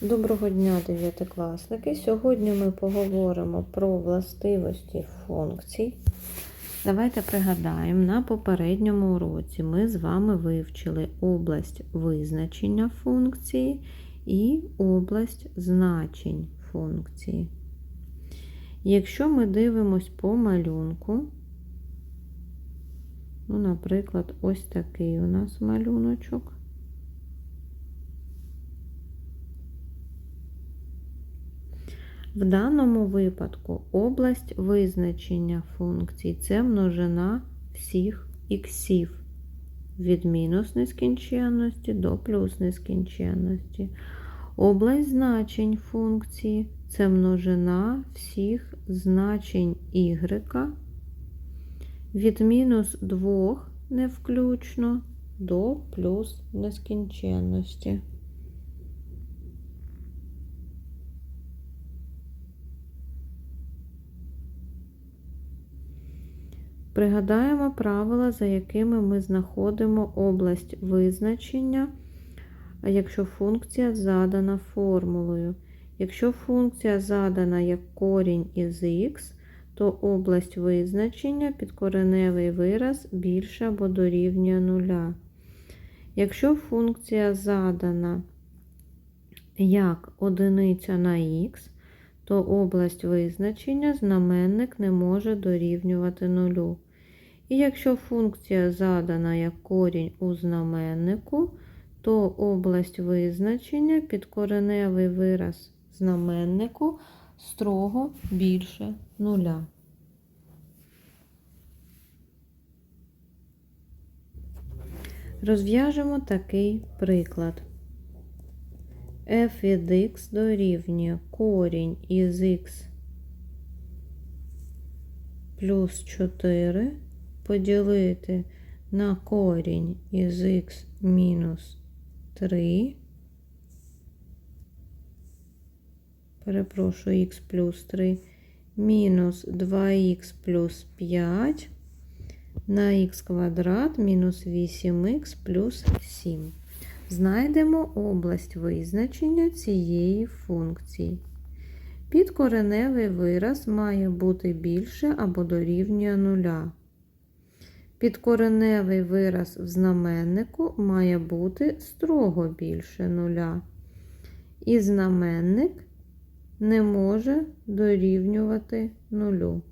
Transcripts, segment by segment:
Доброго дня, дев'ятикласники! Сьогодні ми поговоримо про властивості функцій. Давайте пригадаємо, на попередньому уроці ми з вами вивчили область визначення функції і область значень функції. Якщо ми дивимось по малюнку, ну, наприклад, ось такий у нас малюночок. В даному випадку область визначення функцій це множина всіх іксів від мінус нескінченності до плюс нескінченності. Область значень функції це множина всіх значень y від мінус 2 не включно до плюс нескінченності. Пригадаємо правила, за якими ми знаходимо область визначення, якщо функція задана формулою. Якщо функція задана як корінь із х, то область визначення підкореневий вираз більше або дорівнює нуля. Якщо функція задана як одиниця на х, то область визначення знаменник не може дорівнювати нулю. І якщо функція задана як корінь у знаменнику, то область визначення підкореневий вираз знаменнику строго більше нуля. Розв'яжемо такий приклад. F від x дорівнює корінь із x плюс 4 поділити на корінь із х мінус 3. Перепрошую, х плюс 3 мінус 2х плюс 5 на х квадрат мінус 8х плюс 7. Знайдемо область визначення цієї функції. Підкореневий вираз має бути більше або дорівнює нуля. Підкореневий вираз в знаменнику має бути строго більше нуля. І знаменник не може дорівнювати нулю.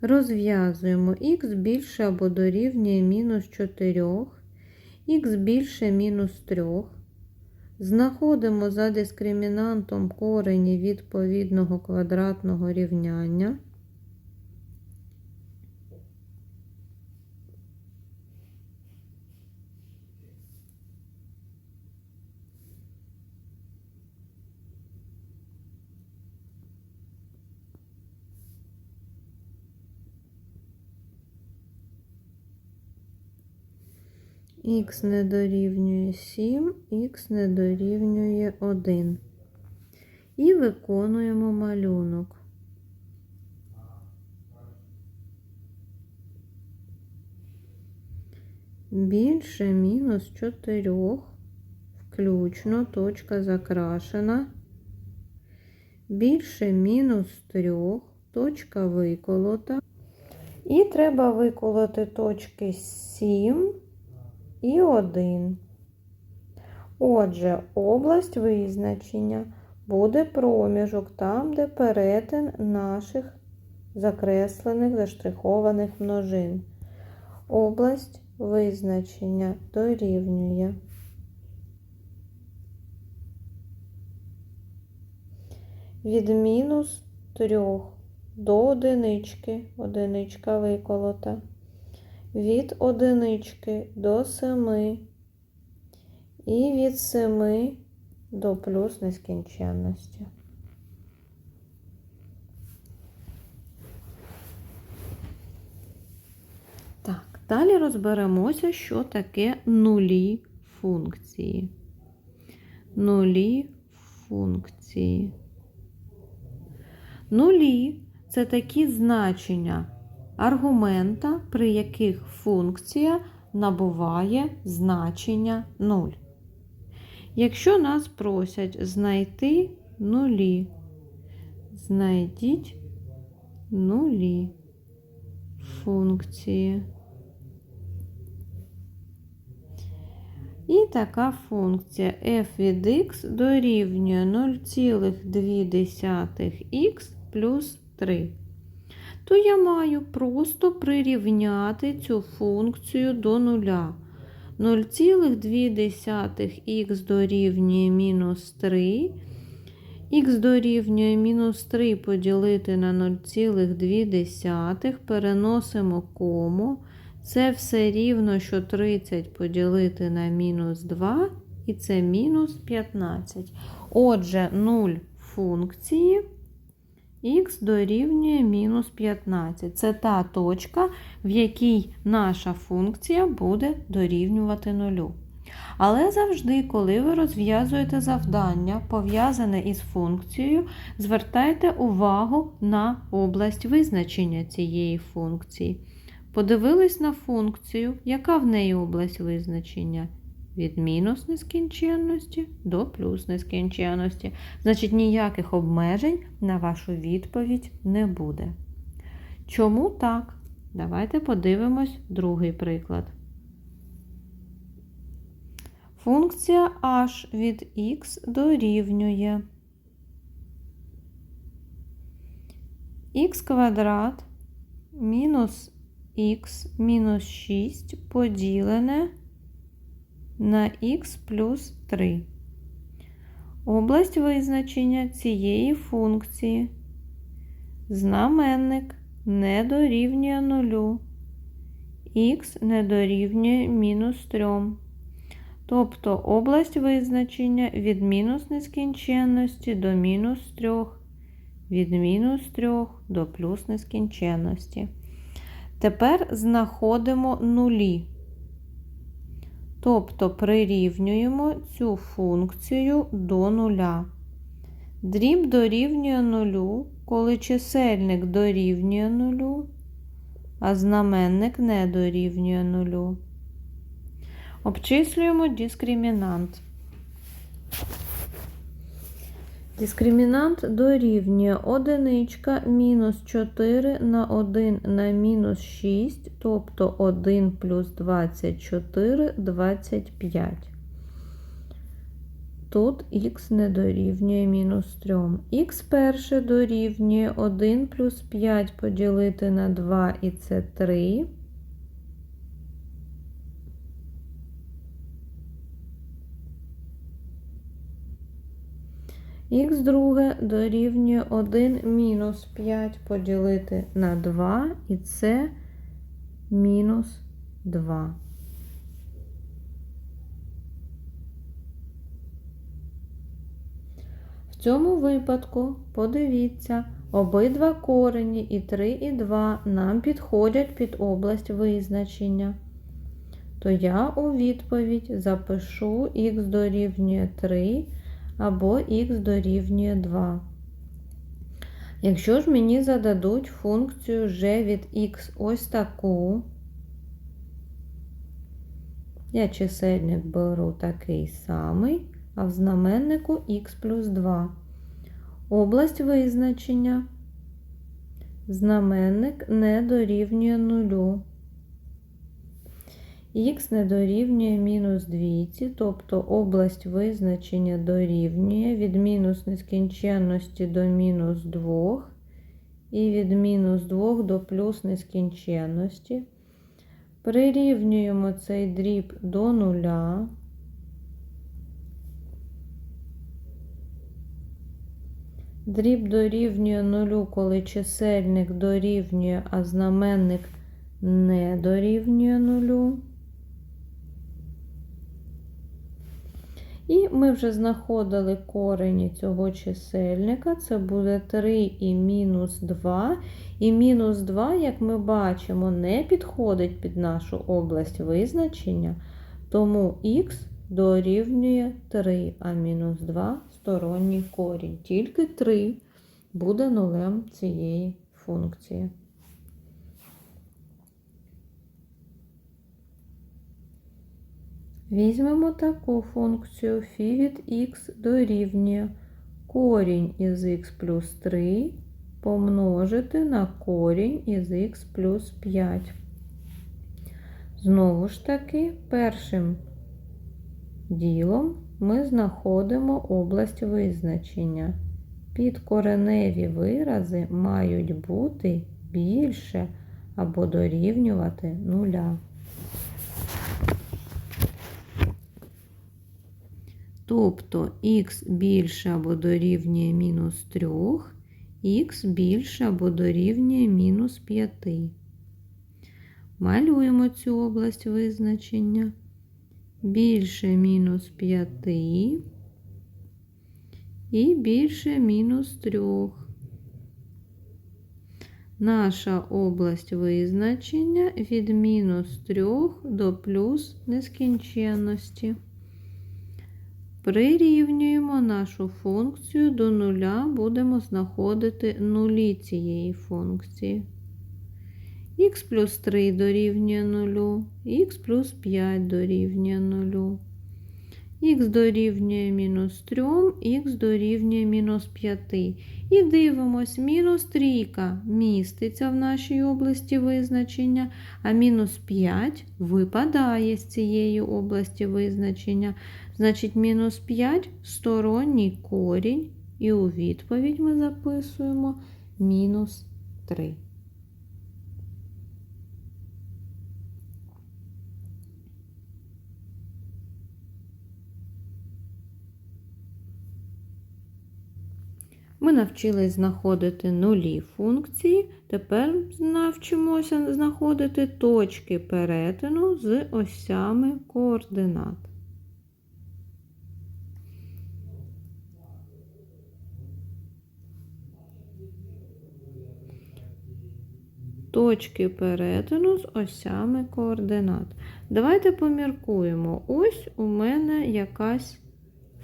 Розв'язуємо х більше або дорівнює мінус 4, х більше мінус 3. Знаходимо за дискримінантом корені відповідного квадратного рівняння. Х не дорівнює 7, х не дорівнює 1. І виконуємо малюнок. Більше мінус 4, включно, точка закрашена. Більше мінус 3, точка виколота. І треба виколоти точки 7 і 1. Отже, область визначення буде проміжок там, де перетин наших закреслених заштрихованих множин. Область визначення дорівнює. Від мінус 3 до одинички, одиничка виколота від одинички до 7 і від 7 до плюс нескінченності. Так, далі розберемося, що таке нулі функції. Нулі функції. Нулі це такі значення аргумента, при яких функція набуває значення 0. Якщо нас просять знайти нулі, знайдіть нулі функції. І така функція f від x дорівнює 0,2х плюс 3. То я маю просто прирівняти цю функцію до нуля. 0,2х дорівнює мінус 3. Х дорівнює мінус 3 поділити на 0,2, переносимо кому. Це все рівно, що 30 поділити на мінус 2, і це мінус 15. Отже, 0 функції х дорівнює мінус 15. Це та точка, в якій наша функція буде дорівнювати нулю. Але завжди, коли ви розв'язуєте завдання, пов'язане із функцією, звертайте увагу на область визначення цієї функції. Подивились на функцію, яка в неї область визначення? Від мінус нескінченності до плюс нескінченності. Значить, ніяких обмежень на вашу відповідь не буде. Чому так? Давайте подивимось другий приклад. Функція h від x дорівнює х квадрат мінус х мінус 6 поділене на х плюс 3. Область визначення цієї функції. Знаменник не дорівнює нулю, х не дорівнює мінус 3. Тобто область визначення від мінус нескінченності до мінус 3, від мінус 3 до плюс нескінченності. Тепер знаходимо нулі. Тобто прирівнюємо цю функцію до нуля. Дріб дорівнює нулю, коли чисельник дорівнює нулю, а знаменник не дорівнює нулю. Обчислюємо дискримінант. Дискримінант дорівнює 1 мінус 4 на 1 на мінус 6, тобто 1 плюс 24 25. Тут х не дорівнює мінус 3. Х перше дорівнює 1 плюс 5 поділити на 2 і це 3. Х друге дорівнює 1 мінус 5 поділити на 2, і це мінус 2. В цьому випадку, подивіться, обидва корені і 3, і 2 нам підходять під область визначення. То я у відповідь запишу х дорівнює 3 або х дорівнює 2. Якщо ж мені зададуть функцію g від х ось таку, я чисельник беру такий самий, а в знаменнику х плюс 2. Область визначення. Знаменник не дорівнює нулю х не дорівнює мінус 2, тобто область визначення дорівнює від мінус нескінченності до мінус 2 і від мінус 2 до плюс нескінченності. Прирівнюємо цей дріб до нуля. Дріб дорівнює нулю, коли чисельник дорівнює, а знаменник не дорівнює нулю. І ми вже знаходили корені цього чисельника, це буде 3 і мінус 2. І мінус 2, як ми бачимо, не підходить під нашу область визначення, тому х дорівнює 3, а мінус 2 сторонній корінь. Тільки 3 буде нулем цієї функції. Візьмемо таку функцію φ від х дорівнює корінь із х плюс 3 помножити на корінь із х плюс 5. Знову ж таки, першим ділом ми знаходимо область визначення. Підкореневі вирази мають бути більше або дорівнювати нуля. Тобто х більше або дорівнює мінус 3, х більше або дорівнює мінус 5. Малюємо цю область визначення. Більше мінус 5 і більше мінус 3. Наша область визначення від мінус 3 до плюс нескінченності. Прирівнюємо нашу функцію до нуля, будемо знаходити нулі цієї функції. х плюс 3 дорівнює 0, х плюс 5 дорівнює 0, х дорівнює мінус 3, х дорівнює мінус 5. І дивимось, мінус 3 міститься в нашій області визначення, а мінус 5 випадає з цієї області визначення. Значить, мінус 5 сторонній корінь, і у відповідь ми записуємо мінус 3. Ми навчились знаходити нулі функції, тепер навчимося знаходити точки перетину з осями координат. Точки перетину з осями координат. Давайте поміркуємо. Ось у мене якась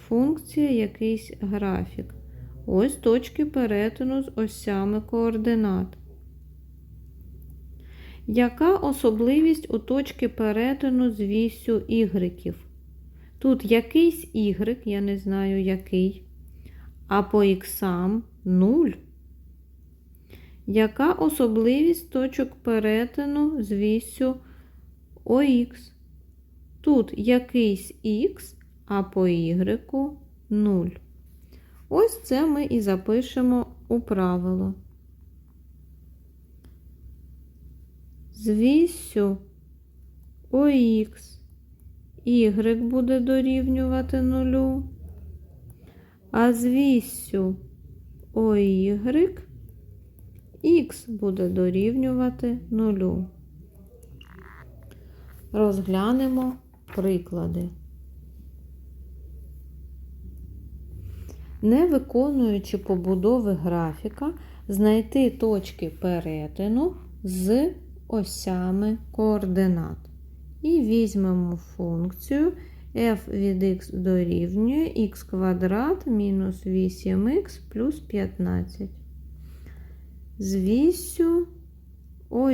функція, якийсь графік. Ось точки перетину з осями координат. Яка особливість у точки перетину з вісю ігреків? Тут якийсь y, я не знаю який, а по іксам 0. Яка особливість точок перетину з вісю ОХ? Тут якийсь х, а по y 0. Ось це ми і запишемо у правило. З вісю ОХ y буде дорівнювати нулю, а з вісю ОY х буде дорівнювати нулю. Розглянемо приклади. Не виконуючи побудови графіка, знайти точки перетину з осями координат. І візьмемо функцію f від x дорівнює х квадрат мінус 8х плюс 15. З вісю ОХ.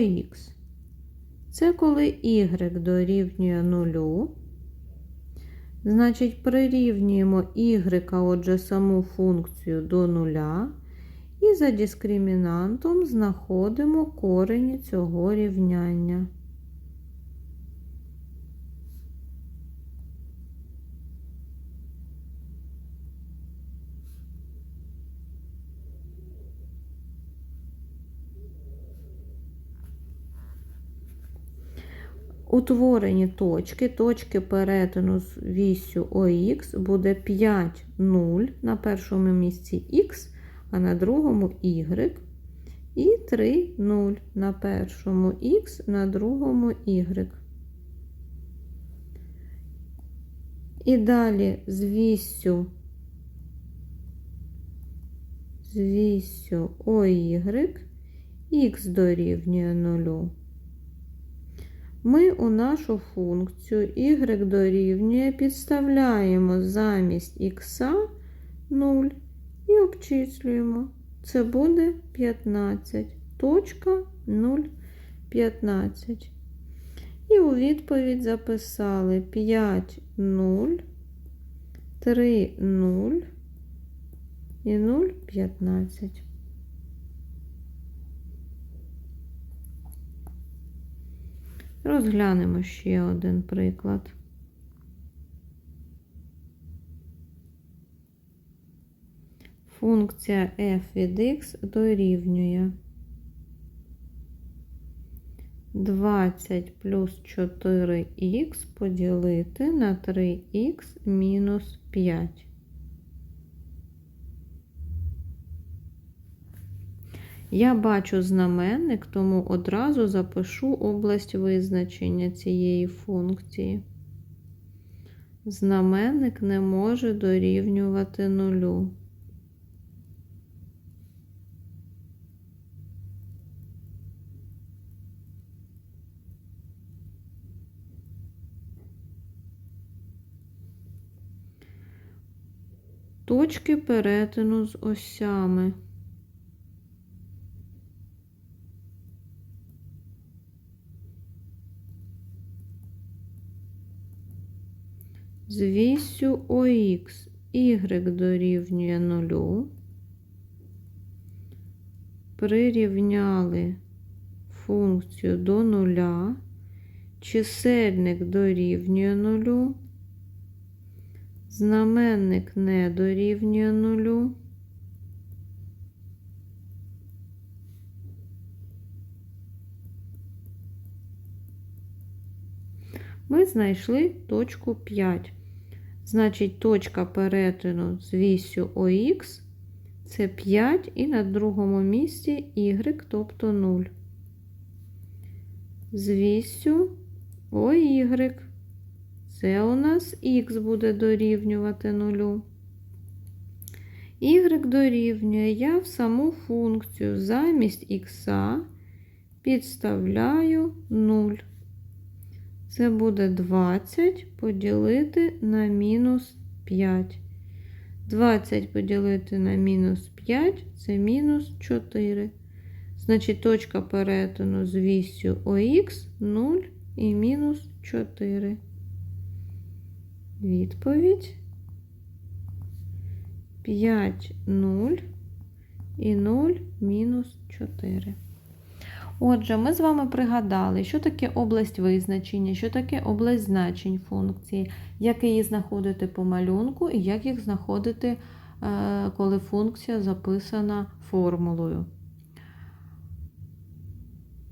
Це коли y дорівнює 0. Значить, прирівнюємо y, отже, саму функцію до нуля, і за дискримінантом знаходимо корені цього рівняння. Утворені точки, точки перетину з вісю ОХ буде 5, 0 на першому місці Х, а на другому Y. І 3, 0 на першому Х, на другому Y. І далі з вісю, з вісю OY, Х дорівнює 0 ми у нашу функцію y дорівнює підставляємо замість х 0 і обчислюємо. Це буде 15. Точка 0, 15. І у відповідь записали 5, 0, 3, 0 і 0, 15. Розглянемо ще один приклад. Функція f від x дорівнює 20 плюс 4х поділити на 3х мінус 5. Я бачу знаменник, тому одразу запишу область визначення цієї функції. Знаменник не може дорівнювати нулю. Точки перетину з осями. З вісю ОХ y дорівнює нулю. Прирівняли функцію до нуля. Чисельник дорівнює нулю. Знаменник не дорівнює нулю. Ми знайшли точку 5. Значить, точка перетину з вісю ОХ це 5 і на другому місці y, тобто 0. З вісю ОY. Це у нас х буде дорівнювати 0. Y дорівнює я в саму функцію замість х підставляю 0. Це буде 20 поділити на мінус 5. 20 поділити на мінус 5 це мінус 4. Значить, точка перетину з вісю ОХ 0 і мінус 4. Відповідь 5, 0 і 0 мінус 4. Отже, ми з вами пригадали, що таке область визначення, що таке область значень функції, як її знаходити по малюнку і як їх знаходити, коли функція записана формулою.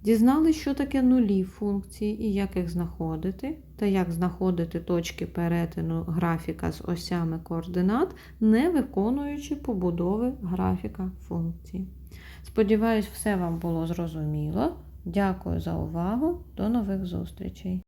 Дізнали, що таке нулі функції і як їх знаходити, та як знаходити точки перетину графіка з осями координат, не виконуючи побудови графіка функції. Сподіваюсь, все вам було зрозуміло. Дякую за увагу. До нових зустрічей!